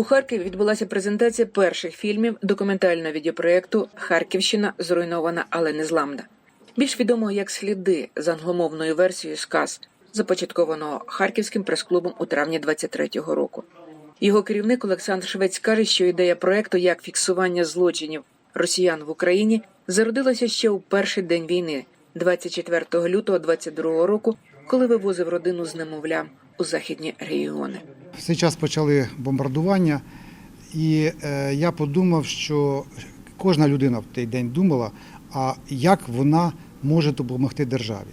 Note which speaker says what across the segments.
Speaker 1: У Харкові відбулася презентація перших фільмів документального відеопроєкту Харківщина зруйнована, але не зламна. Більш відомого як сліди з англомовною версією сказ, започаткованого харківським прес-клубом у травні 23-го року. Його керівник Олександр Швець каже, що ідея проекту як фіксування злочинів росіян в Україні зародилася ще у перший день війни, 24 лютого 22 року, коли вивозив родину з немовлям у західні регіони.
Speaker 2: В цей час почали бомбардування, і е, я подумав, що кожна людина в той день думала, а як вона може допомогти державі.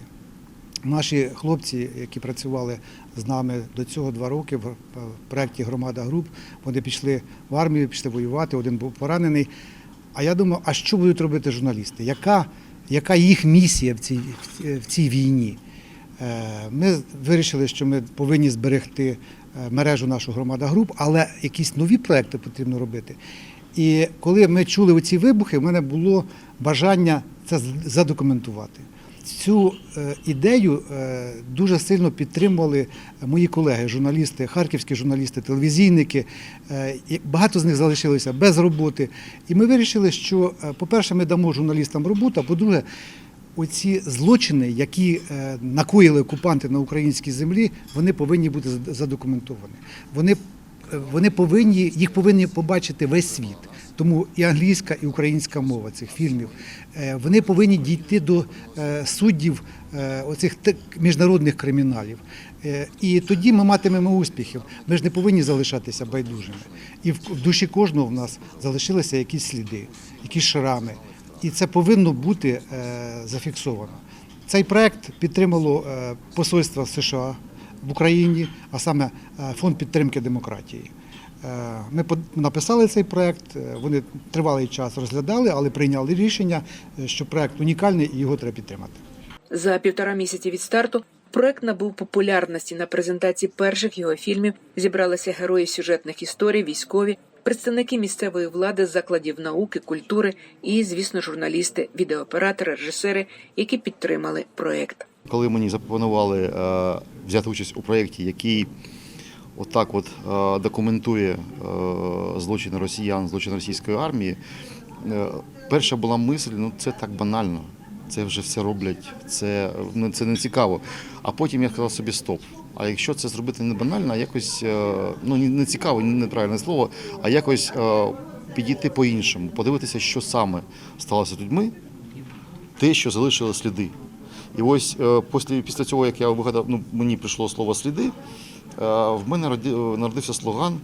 Speaker 2: Наші хлопці, які працювали з нами до цього два роки в проєкті Громада груп, вони пішли в армію, пішли воювати, один був поранений. А я думав, а що будуть робити журналісти? Яка, яка їх місія в цій, в цій війні? Е, Ми вирішили, що ми повинні зберегти е, мережу нашу громада груп, але якісь нові проекти потрібно робити. І коли ми чули оці вибухи, в мене було бажання це задокументувати. Цю е, ідею дуже сильно підтримували мої колеги, журналісти, харківські журналісти, телевізійники. Багато з них залишилися без роботи. І ми вирішили, що, по-перше, ми дамо журналістам роботу, а по-друге, оці злочини, які е, накоїли окупанти на українській землі, вони повинні бути задокументовані. Вони, е, вони повинні, їх повинні побачити весь світ. Тому і англійська, і українська мова цих фільмів. Е, Вони повинні дійти до суддів оцих міжнародних криміналів. І тоді ми матимемо успіхів. Ми ж не повинні залишатися байдужими. І в душі кожного в нас залишилися якісь сліди, якісь шрами. І це повинно бути е, зафіксовано. Цей проект підтримало е, посольство США в Україні, а саме е, фонд підтримки демократії. Ми написали цей проект, вони тривалий час розглядали, але прийняли рішення, що проект унікальний і його треба підтримати.
Speaker 1: За півтора місяці від старту проект набув популярності на презентації перших його фільмів. Зібралися герої сюжетних історій, військові, представники місцевої влади, закладів науки, культури і, звісно, журналісти, відеооператори, режисери, які підтримали проект.
Speaker 3: Коли мені запропонували е, взяти участь у проєкті, який отак от е, документує е, злочини росіян, злочини російської армії, перша була мисль, ну це так банально. Це вже все роблять, це, ну, це не цікаво. А потім я сказав собі стоп. А якщо це зробити не банально, а якось е, ну не цікаво, неправильне слово, а якось е, підійти по-іншому, подивитися, що саме сталося людьми, те, що залишило сліди. І ось е, після, цього, як я вигадав, ну, мені прийшло слово сліди, в мене народився слоган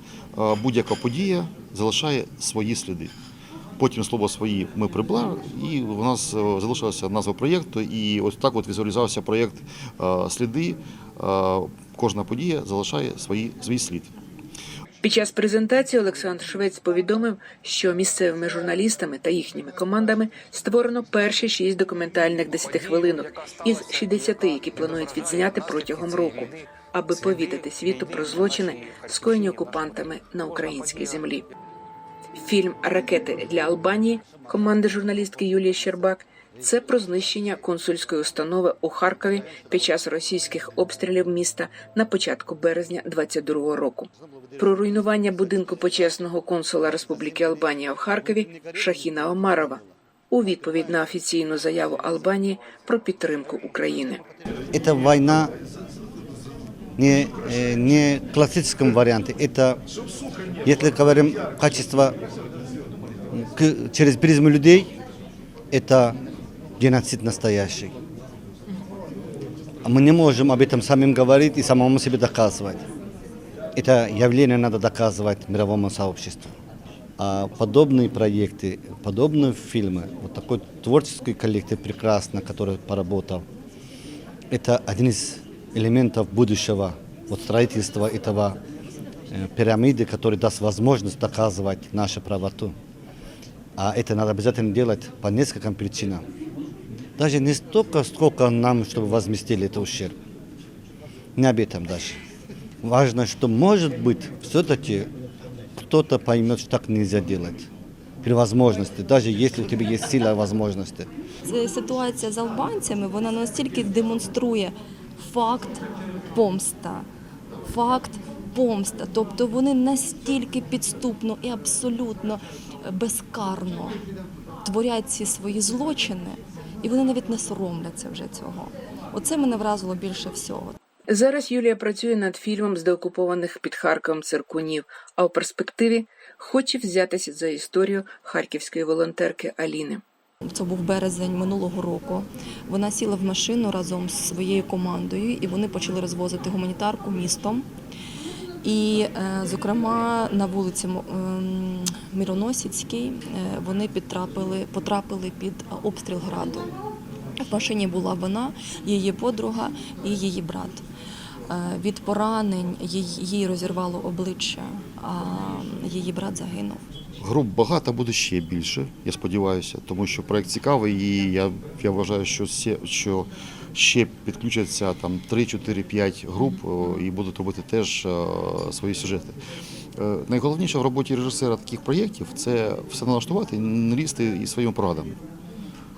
Speaker 3: будь-яка подія залишає свої сліди. Потім слово свої ми прибрали, і у нас е, залишилася назва проєкту, і ось так от візуалізувався проєкт е, сліди. Е, Кожна подія залишає свої, свій слід.
Speaker 1: Під час презентації Олександр Швець повідомив, що місцевими журналістами та їхніми командами створено перші шість документальних десятихвилинок із 60, які планують відзняти протягом року, аби повідати світу про злочини, скоєні окупантами на українській землі. Фільм Ракети для Албанії команди журналістки Юлії Щербак це про знищення консульської установи у Харкові під час російських обстрілів міста на початку березня 22-го року. Про руйнування будинку почесного консула Республіки Албанія в Харкові Шахіна Омарова у відповідь на офіційну заяву Албанії про підтримку України.
Speaker 4: Это война не, э, не в классическом варианте. Если говорим качество к- через призму людей, это геноцид настоящий. Мы не можем об этом самим говорить и самому себе доказывать. Это явление надо доказывать мировому сообществу. А подобные проекты, подобные фильмы, вот такой творческий коллектив прекрасно, который поработал, это один из элементов будущего, вот строительства этого пирамиды, который даст возможность доказывать нашу правоту. А это надо обязательно делать по нескольким причинам. Даже не столько, сколько нам, чтобы возместили этот ущерб. Не об этом даже. Важно, что может быть все-таки кто-то поймет, что так нельзя делать. При возможности, даже если у тебя есть сила и возможности.
Speaker 5: Це ситуація з албанцями вона настільки демонструє факт помста, факт помста. Тобто вони настільки підступно і абсолютно е, безкарно творять ці свої злочини, і вони навіть не соромляться вже цього. Оце мене вразило більше всього.
Speaker 1: Зараз Юлія працює над фільмом з деокупованих під Харковом циркунів, а у перспективі хоче взятися за історію харківської волонтерки Аліни.
Speaker 5: Це був березень минулого року. Вона сіла в машину разом з своєю командою, і вони почали розвозити гуманітарку містом. І, е, зокрема, на вулиці М- ем, Міроносіцькій е, вони підтрапили, потрапили під обстріл граду. В машині була вона, її подруга і її брат. Е, Від поранень їй розірвало обличчя, а її брат загинув.
Speaker 3: Груп багато буде ще більше, я сподіваюся, тому що проект цікавий, і я, я вважаю, що, ще- що ще підключаться там 3, 4, 5 груп і будуть робити теж е, свої сюжети. Е, Найголовніше в роботі режисера таких проєктів це все налаштувати не лізти і своїми порадами.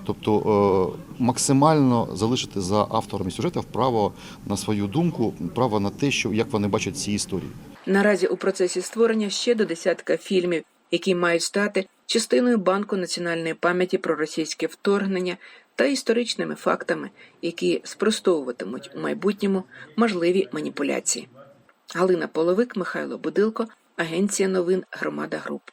Speaker 3: Тобто е, максимально залишити за авторами сюжетів право на свою думку, право на те, що як вони бачать ці історії.
Speaker 1: Наразі у процесі створення ще до десятка фільмів, які мають стати частиною банку національної пам'яті про російське вторгнення та історичними фактами, які спростовуватимуть у майбутньому можливі маніпуляції. Галина Половик, Михайло Будилко, Агенція новин Громада Груп.